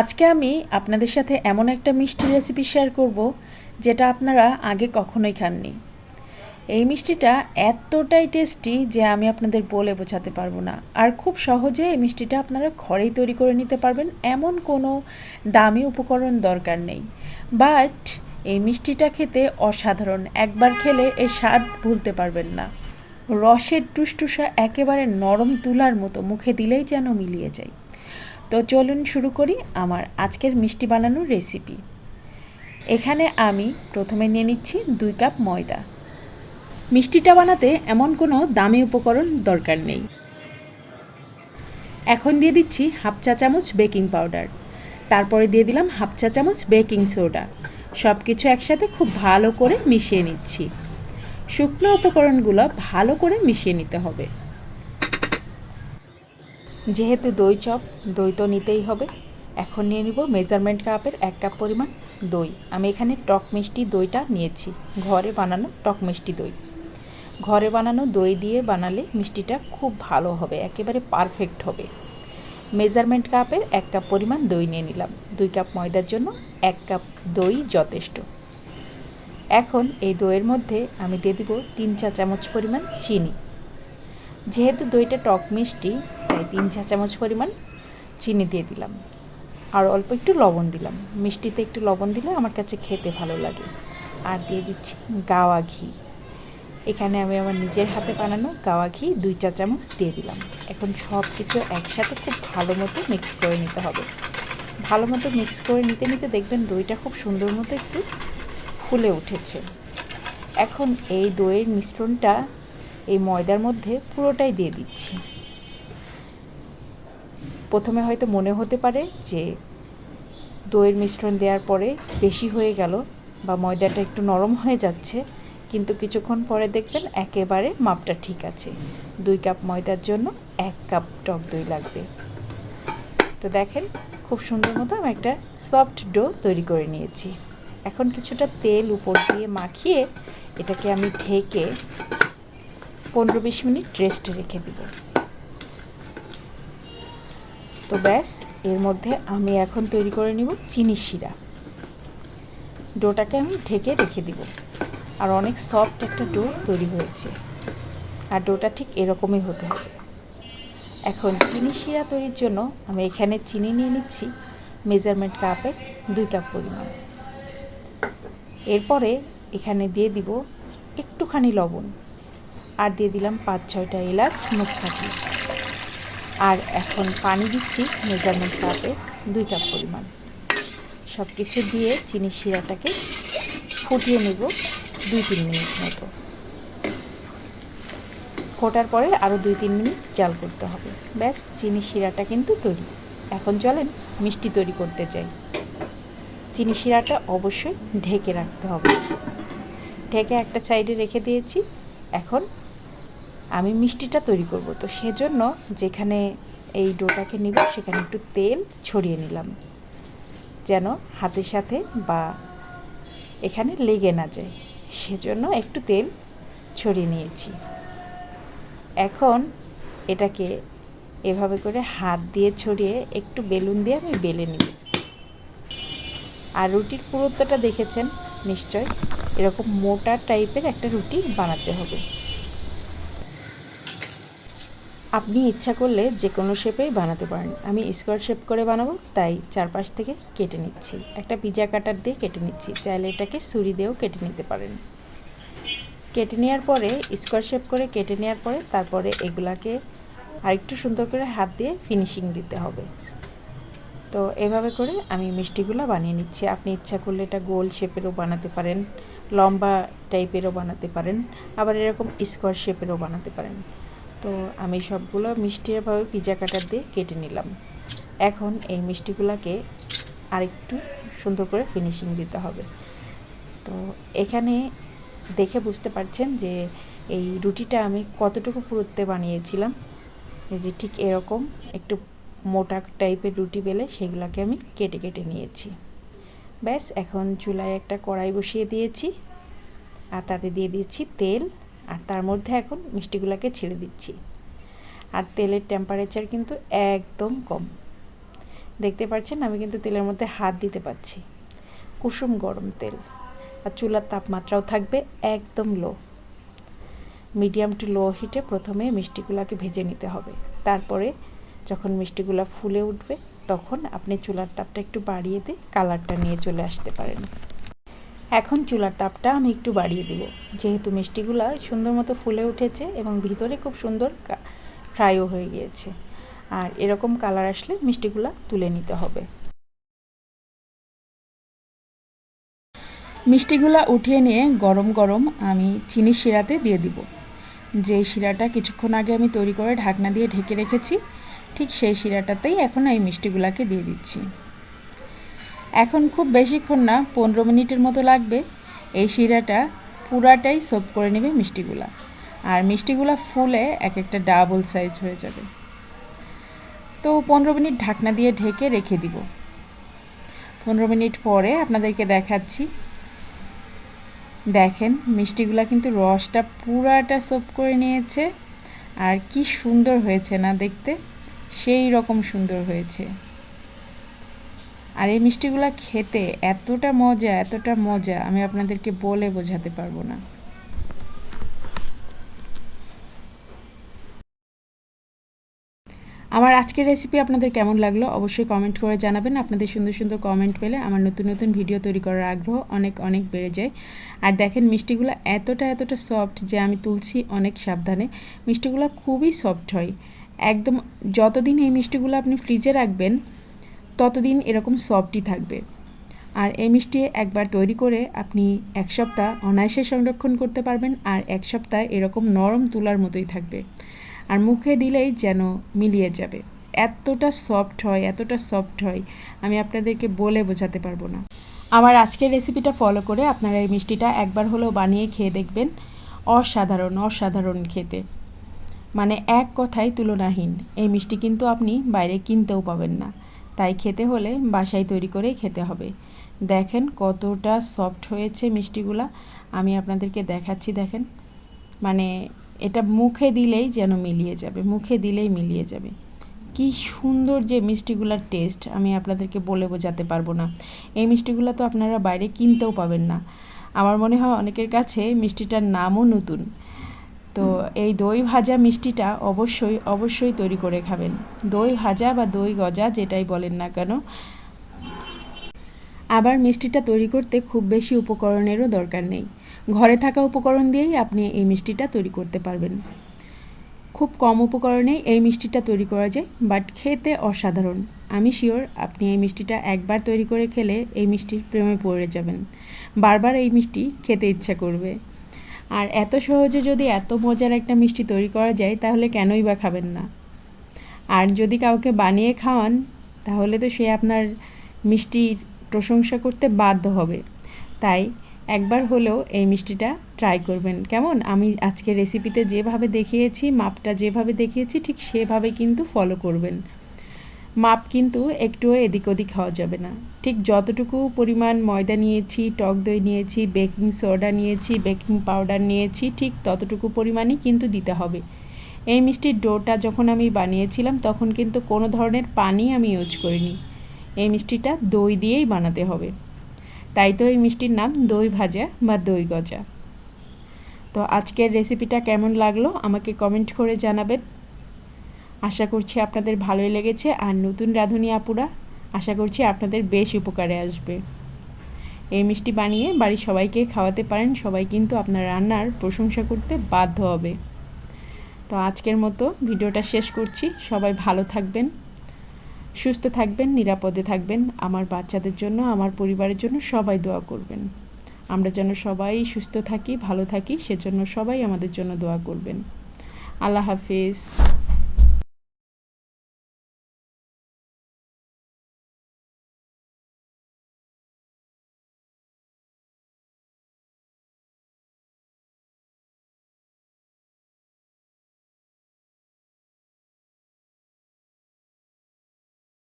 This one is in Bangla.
আজকে আমি আপনাদের সাথে এমন একটা মিষ্টি রেসিপি শেয়ার করব, যেটা আপনারা আগে কখনোই খাননি। এই মিষ্টিটা এতটাই টেস্টি যে আমি আপনাদের বলে বোঝাতে পারব না। আর খুব সহজে এই মিষ্টিটা আপনারা ঘরেই তৈরি করে নিতে পারবেন, এমন কোনো দামি উপকরণ দরকার নেই। বাট এই মিষ্টিটা খেতে অসাধারণ, একবার খেলে এর স্বাদ ভুলতে পারবেন না। রসের টুসটুসা একেবারে নরম তুলার মতো, মুখে দিলেই যেন মিলিয়ে যায়। তো চলুন শুরু করি আমার আজকের মিষ্টি বানানোর রেসিপি এখানে আমি প্রথমে নিয়ে নিচ্ছি দুই কাপ ময়দা। মিষ্টিটা বানাতে এমন কোনো দামি উপকরণ দরকার নেই। এখন দিয়ে দিচ্ছি হাফ চা চামচ বেকিং পাউডার। তারপরে দিয়ে দিলাম হাফ চা চামচ বেকিং সোডা। সব কিছু একসাথে খুব ভালো করে মিশিয়ে নিচ্ছি। শুকনো উপকরণগুলো ভালো করে মিশিয়ে নিতে হবে। যেহেতু দই চপ, দই তো নিতেই হবে। এখন নিয়ে নিব মেজারমেন্ট কাপের এক কাপ পরিমাণ দই। আমি এখানে টক মিষ্টি দইটা নিয়েছি। ঘরে বানানো টক মিষ্টি দই। ঘরে বানানো দই দিয়ে বানালে মিষ্টিটা খুব ভালো হবে, একেবারে পারফেক্ট হবে। মেজারমেন্ট কাপের এক কাপ পরিমাণ দই নিয়ে নিলাম। দুই কাপ ময়দার জন্য এক কাপ দই যথেষ্ট। এখন এই দইয়ের মধ্যে আমি দিয়ে দিব তিন চা চামচ পরিমাণ চিনি। যেহেতু দইটা টক মিষ্টি তাই তিন চা চামচ পরিমাণ চিনি দিয়ে দিলাম। আর অল্প একটু লবণ দিলাম। মিষ্টিতে একটু লবণ দিলে আমার কাছে খেতে ভালো লাগে। আর দিয়ে দিচ্ছি গাওয়া ঘি। এখানে আমি আমার নিজের হাতে বানানো গাওয়া ঘি দুই চা চামচ দিয়ে দিলাম। এখন সব কিছু একসাথে খুব ভালো মতো মিক্স করে নিতে হবে। ভালো মতো মিক্স করে নিতে নিতে দেখবেন দইটা খুব সুন্দর মতো একটু ফুলে উঠেছে। এখন এই দইয়ের মিশ্রণটা এই ময়দার মধ্যে পুরোটাই দিয়ে দিচ্ছি। প্রথমে হয়তো মনে হতে পারে যে দইয়ের মিশ্রণ দেওয়ার পরে বেশি হয়ে গেল বা ময়দাটা একটু নরম হয়ে যাচ্ছে, কিন্তু কিছুক্ষণ পরে দেখবেন একেবারে মাপটা ঠিক আছে। দুই কাপ ময়দার জন্য এক কাপ টক দই লাগবে। তো দেখেন, খুব সুন্দর মতো আমি একটা সফট ডো তৈরি করে নিয়েছি। এখন কিছুটা তেল উপর দিয়ে মাখিয়ে এটাকে আমি ঢেকে পনেরো বিশ মিনিট রেস্টে রেখে দেব। তো ব্যাস, এর মধ্যে আমি এখন তৈরি করে নিব চিনি শিরা। ডোটাকে আমি ঢেকে রেখে দিব। আর অনেক সফট একটা ডো তৈরি হয়েছে। আর ডোটা ঠিক এরকমই হতে হবে। এখন চিনি শিরা তৈরির জন্য আমি এখানে চিনি নিয়ে নিচ্ছি মেজারমেন্ট কাপে দুই কাপ পরিমাণ। এরপরে এখানে দিয়ে দিব একটুখানি লবণ। আর দিয়ে দিলাম পাঁচ ছয়টা এলাচ মুখ ফাটিয়ে আর এখন পানি দিচ্ছি মেজারমেন্ট কাপে দুই কাপ পরিমাণ। সব কিছু দিয়ে চিনি শিরাটাকে ফুটিয়ে নেব দুই তিন মিনিট মতো। ফোটার পরে আরও দুই তিন মিনিট জাল করতে হবে। ব্যাস, চিনি শিরাটা কিন্তু তৈরি। এখন চলেন মিষ্টি তৈরি করতে চাই। চিনি শিরাটা অবশ্যই ঢেকে রাখতে হবে। ঢেকে একটা সাইডে রেখে দিয়েছি। এখন আমি মিষ্টিটা তৈরি করব। তো সেজন্য যেখানে এই ডোটাকে নিব, সেখানে একটু তেল ছড়িয়ে নিলাম। যেন হাতের সাথে বা এখানে লেগে না যায়। সেজন্য একটু তেল ছড়িয়ে নিয়েছি। এখন এটাকে এভাবে করে হাত দিয়ে ছড়িয়ে একটু বেলুন দিয়ে আমি বেলে নিব। আর রুটির পুরুত্বটা দেখেছেন নিশ্চয়? এরকম মোটা টাইপের একটা রুটি বানাতে হবে। আপনি ইচ্ছা করলে যে কোনো শেপেই বানাতে পারেন। আমি স্কোয়ার শেপ করে বানাবো, তাই চারপাশ থেকে কেটে নিচ্ছি। একটা পিজা কাটার দিয়ে কেটে নিচ্ছি। চাইলে এটাকে ছুরি দিয়েও কেটে নিতে পারেন। কেটে নেওয়ার পরে স্কোয়ার শেপ করে কেটে নেওয়ার পরে, তারপরে এগুলাকে আরেকটু সুন্দর করে হাত দিয়ে ফিনিশিং দিতে হবে। তো এভাবে করে আমি মিষ্টিগুলো বানিয়ে নিচ্ছি। আপনি ইচ্ছা করলে এটা গোল শেপেরও বানাতে পারেন, লম্বা টাইপেরও বানাতে পারেন, আবার এরকম স্কোয়ার শেপেরও বানাতে পারেন। তো আমি সবগুলো মিষ্টি এভাবে পিজা কাটার দিয়ে কেটে নিলাম। এখন এই মিষ্টিগুলোকে আরেকটু সুন্দর করে ফিনিশিং দিতে হবে। তো এখানে দেখে বুঝতে পারছেন যে এই রুটিটা আমি কতটুকু পুরুত্বে বানিয়েছিলাম। এই যে ঠিক এরকম একটু মোটা টাইপের রুটি বেলে সেগুলোকে আমি কেটে কেটে নিয়েছি। ব্যাস, এখন চুলায় একটা কড়াই বসিয়ে দিয়েছি। আর তাতে দিয়ে দিয়েছি তেল। আর তার মধ্যে এখন মিষ্টিগুলোকে ছেড়ে দিচ্ছি। আর তেলের টেম্পারেচার কিন্তু একদম কম। দেখতে পাচ্ছেন, আমি কিন্তু তেলের মধ্যে হাত দিতে পারছি। কুসুম গরম তেল। আর চুলার তাপমাত্রাও থাকবে একদম লো মিডিয়াম টু লো হিটে প্রথমে মিষ্টিগুলোকে ভেজে নিতে হবে। তারপরে যখন মিষ্টিগুলো ফুলে উঠবে, তখন আপনি চুলার তাপটা একটু বাড়িয়ে দিয়ে কালারটা নিয়ে চলে আসতে পারেন। এখন চুলার তাপটা আমি একটু বাড়িয়ে দিব। যেহেতু মিষ্টিগুলা সুন্দর মতো ফুলে উঠেছে এবং ভিতরে খুব সুন্দর ফ্রাইও হয়ে গিয়েছে। আর এরকম কালার আসলে মিষ্টিগুলা তুলে নিতে হবে। মিষ্টিগুলো উঠিয়ে নিয়ে গরম গরম আমি চিনির শিরাতে দিয়ে দিব। যে শিরাটা কিছুক্ষণ আগে আমি তৈরি করে ঢাকনা দিয়ে ঢেকে রেখেছি, ঠিক সেই শিরাটাতেই এখন এই মিষ্টিগুলাকে দিয়ে দিচ্ছি। এখন খুব বেশিক্ষণ না, পনেরো মিনিটের মতো লাগবে। এই শিরাটা পুরাটাই সোপ করে নেবে মিষ্টিগুলা। আর মিষ্টিগুলা ফুলে এক একটা ডাবল সাইজ হয়ে যাবে। তো পনেরো মিনিট ঢাকনা দিয়ে ঢেকে রেখে দিব। পনেরো মিনিট পরে আপনাদেরকে দেখাচ্ছি। দেখেন, মিষ্টিগুলা কিন্তু রসটা পুরাটা সোপ করে নিয়েছে। আর কি সুন্দর হয়েছে না দেখতে? সেই রকম সুন্দর হয়েছে। আর এই মিষ্টিগুলো খেতে এতটা মজা এতটা মজা, আমি আপনাদেরকে বলে বোঝাতে পারব না। আমার আজকের রেসিপি আপনাদের কেমন লাগল অবশ্যই কমেন্ট করে জানাবেন। আপনাদের সুন্দর সুন্দর কমেন্ট পেলে আমার নতুন নতুন ভিডিও তৈরি করার আগ্রহ অনেক অনেক বেড়ে যায়। আর দেখেন মিষ্টিগুলো এতটা এতটা সফট যে আমি তুলছি অনেক সাবধানে। মিষ্টিগুলো খুবই সফট হয়। একদম যতদিন এই মিষ্টিগুলো আপনি ফ্রিজে রাখবেন ততদিন এরকম সফটই থাকবে। আর এই মিষ্টি একবার তৈরি করে আপনি এক সপ্তাহ অনায়াসে সংরক্ষণ করতে পারবেন আর এক সপ্তাহ এরকম নরম তুলার মতোই থাকবে। আর মুখে দিলেই যেন মিলিয়ে যাবে। এতটা সফট হয়, এতটা সফট হয়, আমি আপনাদেরকে বলে বোঝাতে পারব না। আমার আজকের রেসিপিটা ফলো করে আপনারা এই মিষ্টিটা একবার হলেও বানিয়ে খেয়ে দেখবেন। অসাধারণ অসাধারণ খেতে। মানে এক কথায় তুলনাহীন। এই মিষ্টি কিন্তু আপনি বাইরে কিনতেও পাবেন না। তাই খেতে হলে বাসায় তৈরি করেই খেতে হবে। দেখেন কতটা সফট হয়েছে মিষ্টিগুলা। আমি আপনাদেরকে দেখাচ্ছি, দেখেন। মানে এটা মুখে দিলেই যেন মিলিয়ে যাবে, মুখে দিলেই মিলিয়ে যাবে। কি সুন্দর যে মিষ্টিগুলার টেস্ট আমি আপনাদেরকে বলে বোঝাতে পারব না। এই মিষ্টিগুলো তো আপনারা বাইরে কিনতেও পাবেন না। আমার মনে হয় অনেকের কাছে মিষ্টিটার নামও নতুন। তো এই দই ভাজা মিষ্টিটা অবশ্যই অবশ্যই তৈরি করে খাবেন। দই ভাজা বা দই গজা যেটাই বলেন না কেন। আবার মিষ্টিটা তৈরি করতে খুব বেশি উপকরণেরও দরকার নেই। ঘরে থাকা উপকরণ দিয়েই আপনি এই মিষ্টিটা তৈরি করতে পারবেন। খুব কম উপকরণেই এই মিষ্টিটা তৈরি করা যায়, বাট খেতে অসাধারণ। আমি শিওর আপনি এই মিষ্টিটা একবার তৈরি করে খেলে এই মিষ্টির প্রেমে পড়ে যাবেন। বারবার এই মিষ্টি খেতে ইচ্ছা করবে। আর এত সহজে যদি এত মজার একটা মিষ্টি তৈরি করা যায়, তাহলে কেনই বা খাবেন না? আর যদি কাউকে বানিয়ে খাওয়ান, তাহলে তো সে আপনার মিষ্টির প্রশংসা করতে বাধ্য হবে। তাই একবার হলেও এই মিষ্টিটা ট্রাই করবেন। কেমন? আমি আজকে রেসিপিতে যেভাবে দেখিয়েছি, মাপটা যেভাবে দেখিয়েছি, ঠিক সেভাবে কিন্তু ফলো করবেন। মাপ কিন্তু একটুও এদিক ওদিক খাওয়া যাবে না। ঠিক যতটুকু পরিমাণ ময়দা নিয়েছি, টক দই নিয়েছি, বেকিং সোডা নিয়েছি, বেকিং পাউডার নিয়েছি, ঠিক ততটুকু পরিমাণই কিন্তু দিতে হবে। এই মিষ্টির ডোটা যখন আমি বানিয়েছিলাম, তখন কিন্তু কোনো ধরনের পানি আমি ইউজ করিনি। এই মিষ্টিটা দই দিয়েই বানাতে হবে। তাই তো এই মিষ্টির নাম দই ভাজা বা দই গজা। তো আজকের রেসিপিটা কেমন লাগল, আমাকে কমেন্ট করে জানাবেন। আশা করছি আপনাদের ভালোই লেগেছে। আর নতুন রাঁধুনি আপুরা, আশা করছি আপনাদের বেশ উপকারে আসবে। এই মিষ্টি বানিয়ে বাড়ির সবাইকে খাওয়াতে পারেন। সবাই কিন্তু আপনার রান্নার প্রশংসা করতে বাধ্য হবে। তো আজকের মতো ভিডিওটা শেষ করছি। সবাই ভালো থাকবেন, সুস্থ থাকবেন, নিরাপদে থাকবেন। আমার বাচ্চাদের জন্য, আমার পরিবারের জন্য সবাই দোয়া করবেন। আমরা যেন সবাই সুস্থ থাকি, ভালো থাকি, সেজন্য সবাই আমাদের জন্য দোয়া করবেন। আল্লাহ হাফিজ।